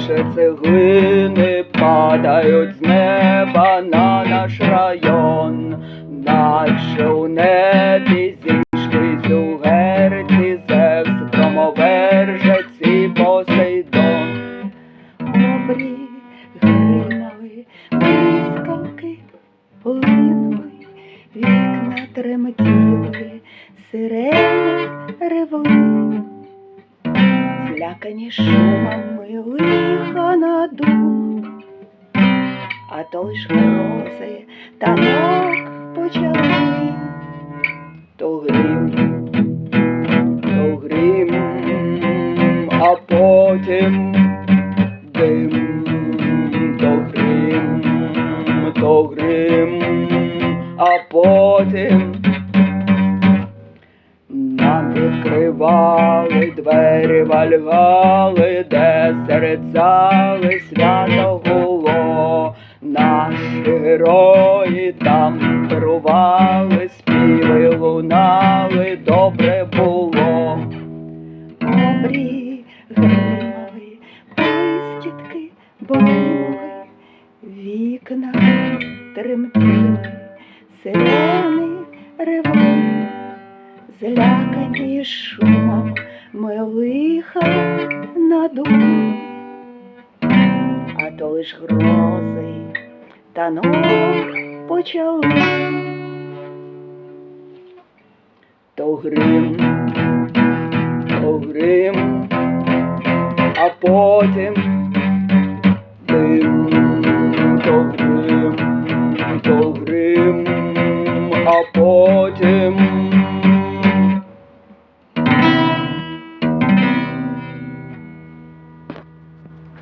Наче цеглини, падають з неба на наш район, наче у небі зійшлись у герці, Зевс, громовержець і Посейдон. Обрі гримали, блискавки линули, вікна тремтіли, сирени ревли. Злякані шумами лиха надумали, а то лиш грози танок почали. То грім, то грім, а потім дим, то грім, то грим, а потім відкривали двері вальгали, де серед зали свято гуло. Наші герої там керували, співи лунали, добре було. Обрі гримали, блискітки боліли, вікна тремтіли, злякані шумом ми лиха надумали, а то лиш грози та танок почали. То грим, то грим, а потім дим, то грим, то грим, а потім